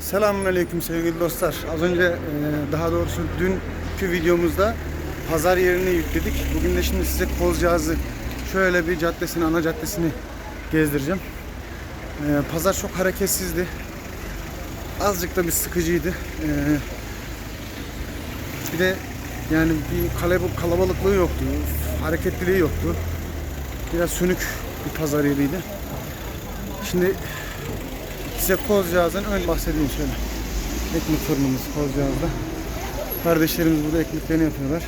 Selamünaleyküm sevgili dostlar. Az önce e, daha doğrusu dünkü videomuzda pazar yerini yükledik. Bugün de şimdi size Kozcağızı şöyle bir caddesini, ana caddesini gezdireceğim. E, pazar çok hareketsizdi. Azıcık da bir sıkıcıydı. E, bir de yani bir kalab- kalabalıklığı yoktu. Hareketliliği yoktu. Biraz sönük bir pazar yeriydi. Şimdi Size Kozcağız'dan ön bahsedeyim şöyle. Ekmek fırınımız Kozcağız'da. Kardeşlerimiz burada ekmeklerini yapıyorlar.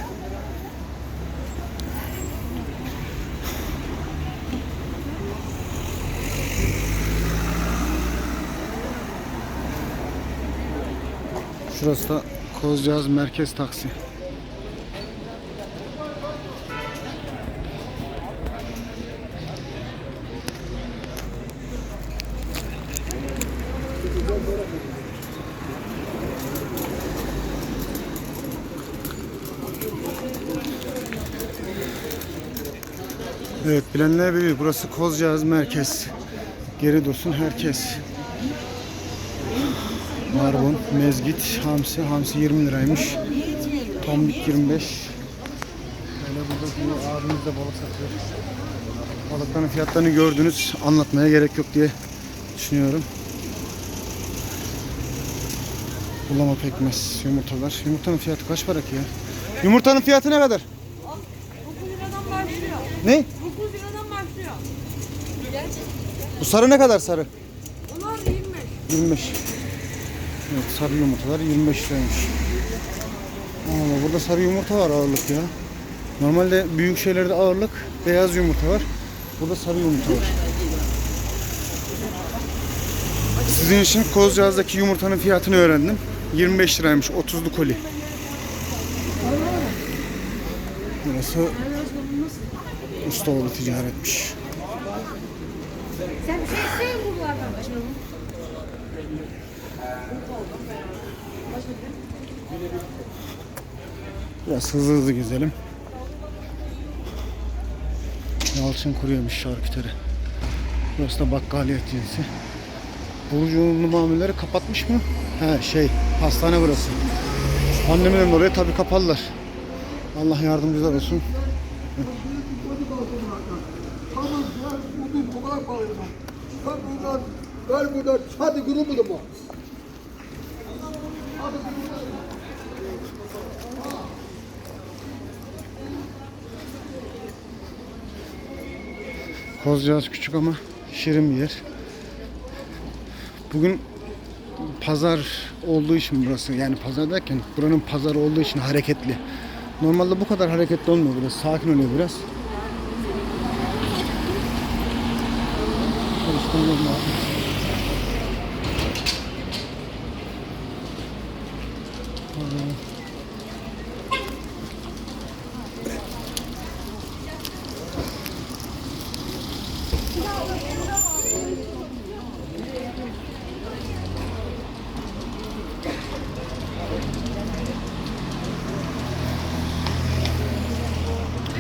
Şurası da Kozcağız Merkez Taksi. Evet bilenler bilir. Burası Kozcağız Merkez. Geri dursun herkes. Marbon, mezgit, hamsi. Hamsi 20 liraymış. Tombik 25. Böyle burada abimiz de balık satıyor. Balıkların fiyatlarını gördünüz. Anlatmaya gerek yok diye düşünüyorum. Bulama pekmez, yumurtalar. Yumurtanın fiyatı kaç para ki ya? Yumurtanın fiyatı ne kadar? 9 liradan başlıyor. Ne? 9 liradan başlıyor. Bu sarı ne kadar sarı? Onlar 25. 25. Evet sarı yumurtalar 25 liraymış. Ama burada sarı yumurta var ağırlık ya. Normalde büyük şeylerde ağırlık beyaz yumurta var. Burada sarı yumurta var. Sizin için Kozcağız'daki yumurtanın fiyatını öğrendim. 25 liraymış 30'lu koli. Burası Ustaoğlu ticaretmiş. Sen bir şey isteyin buralardan. Biraz hızlı hızlı gezelim. Yalçın kuruyormuş şarküteri. Burası da bakkaliyet cinsi. Burcu'nun mamuleri kapatmış mı? He şey hastane burası. Annemin oraya tabii kapalılar. Allah yardımcılar olsun. Ben? Kozcağız küçük ama şirin bir yer. Bugün pazar olduğu için burası yani pazar derken buranın pazar olduğu için hareketli. Normalde bu kadar hareketli olmuyor burası. Sakin oluyor biraz. Çalıştırmam lazım.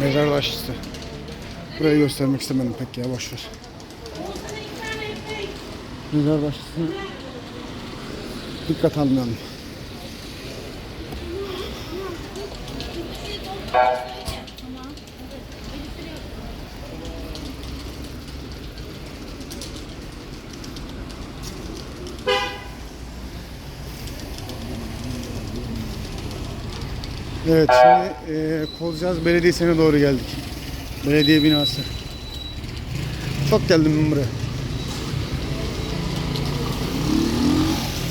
Mezar taşlısı. Burayı göstermek istemedim pek ya boş ver. Mezar taşlısına dikkat almayalım. Evet şimdi e, Kozcağız Belediyesi'ne doğru geldik. Belediye binası. Çok geldim ben buraya.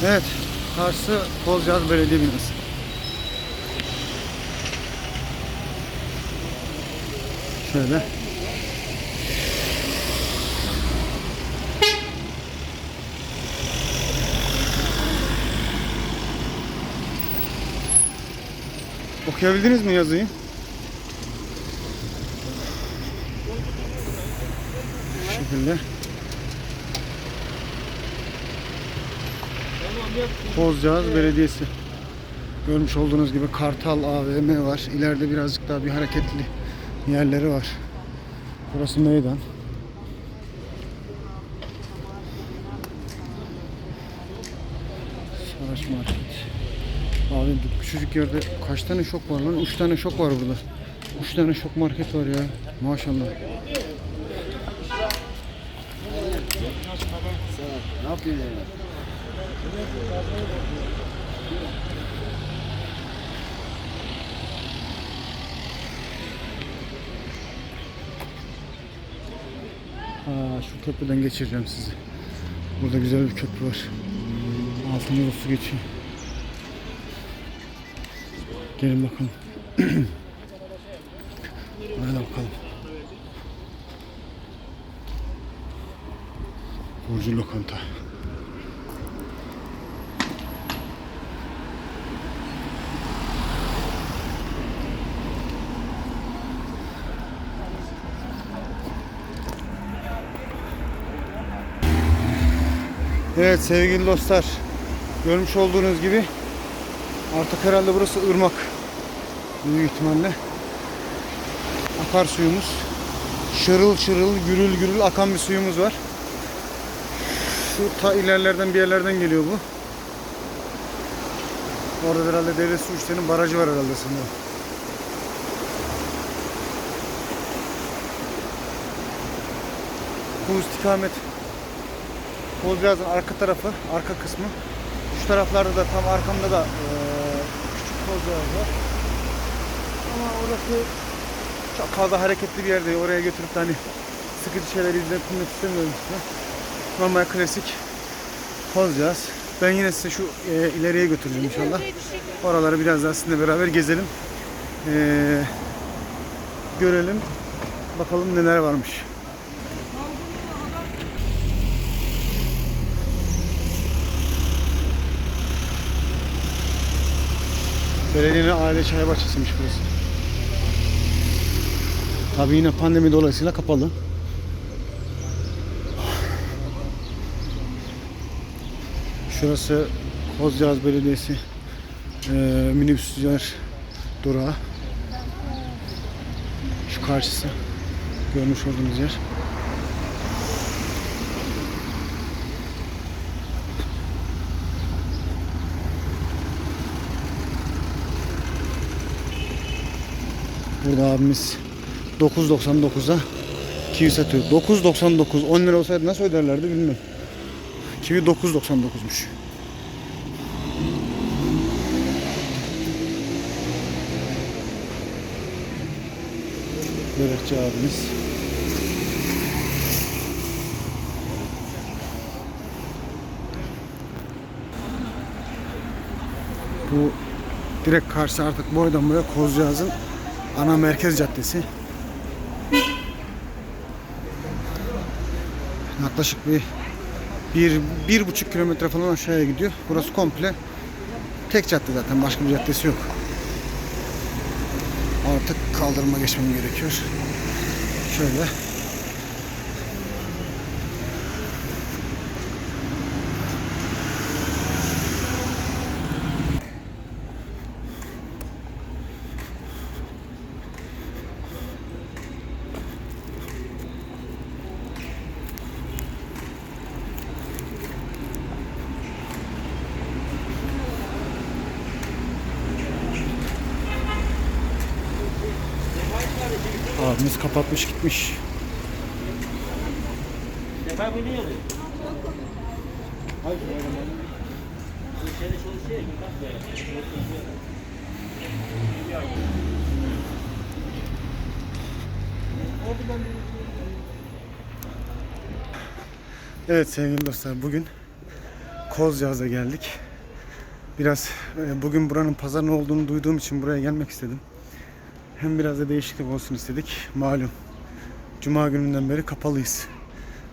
Evet karşı Kozcağız Belediye binası. Şöyle. Okuyabildiniz mi yazıyı? Bu şekilde. Kozcağız Belediyesi. Görmüş olduğunuz gibi Kartal AVM var. İleride birazcık daha bir hareketli yerleri var. Burası meydan. Saraç Market. Abi küçücük yerde kaç tane şok var lan? 3 tane şok var burada. 3 tane şok market var ya. Maşallah. Ne yapıyorsun? Aa, şu köprüden geçireceğim sizi. Burada güzel bir köprü var. Altında da su geçiyor. Gelin bakalım. Hadi bakalım. Burcu Lokanta. Evet sevgili dostlar. Görmüş olduğunuz gibi artık herhalde burası ırmak. Büyük ihtimalle. Akarsuyumuz. Şırıl şırıl, gürül gürül akan bir suyumuz var. Şu ta ilerlerden bir yerlerden geliyor bu. Orada herhalde devlet su işlerinin barajı var herhalde sanırım. Bu istikamet Kozcağız'ın arka tarafı, arka kısmı. Şu taraflarda da tam arkamda da eee, küçük Kozcağız var. Ama orası çok fazla hareketli bir yer. Oraya götürüp hani sıkıcı şeyler izletmek istemiyorum size. Normal klasik Kozcağız. Ben yine size şu eee, ileriye götüreceğim inşallah. Oraları biraz daha sizinle beraber gezelim. Eee, görelim. Bakalım neler varmış. Belediyenin aile çay bahçesiymiş burası. Tabii yine pandemi dolayısıyla kapalı. Şurası Kozcağız Belediyesi eee minibüsler durağı. Şu karşısı görmüş olduğunuz yer. Burada abimiz 9.99'a kivi satıyor. 9.99 10 lira olsaydı nasıl öderlerdi bilmiyorum. Kivi 9.99'muş. Börekçi abimiz. Bu direkt karşı artık boydan boya Kozcağız'ın ana merkez caddesi. Yaklaşık bir bir, bir buçuk kilometre falan aşağıya gidiyor. Burası komple tek cadde zaten. Başka bir caddesi yok. Artık kaldırıma geçmem gerekiyor. Şöyle. Abimiz kapatmış gitmiş. Evet sevgili dostlar bugün Kozcağız'a geldik. Biraz e, bugün buranın pazarın olduğunu duyduğum için buraya gelmek istedim. Hem biraz da değişiklik olsun istedik. Malum Cuma gününden beri kapalıyız.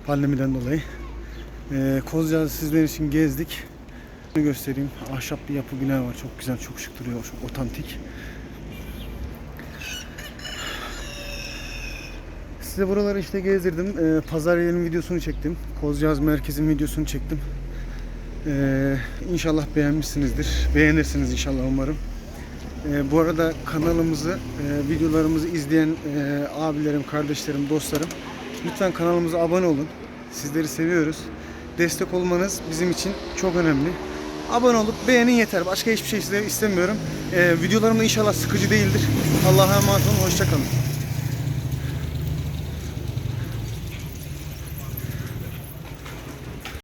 Pandemiden dolayı. Ee, Kozcağız'ı sizler için gezdik. Bunu göstereyim. Ahşap bir yapı bina var. Çok güzel, çok şık duruyor. Çok otantik. Size buraları işte gezdirdim. Ee, pazar yerinin videosunu çektim. Kozcağız merkezin videosunu çektim. Ee, inşallah beğenmişsinizdir. Beğenirsiniz inşallah umarım. Ee, bu arada kanalımızı, e, videolarımızı izleyen e, abilerim, kardeşlerim, dostlarım lütfen kanalımıza abone olun. Sizleri seviyoruz. Destek olmanız bizim için çok önemli. Abone olup beğenin yeter. Başka hiçbir şey iste- istemiyorum. Ee, videolarım da inşallah sıkıcı değildir. Allah'a emanet olun. Hoşçakalın.